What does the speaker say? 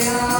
할렐루야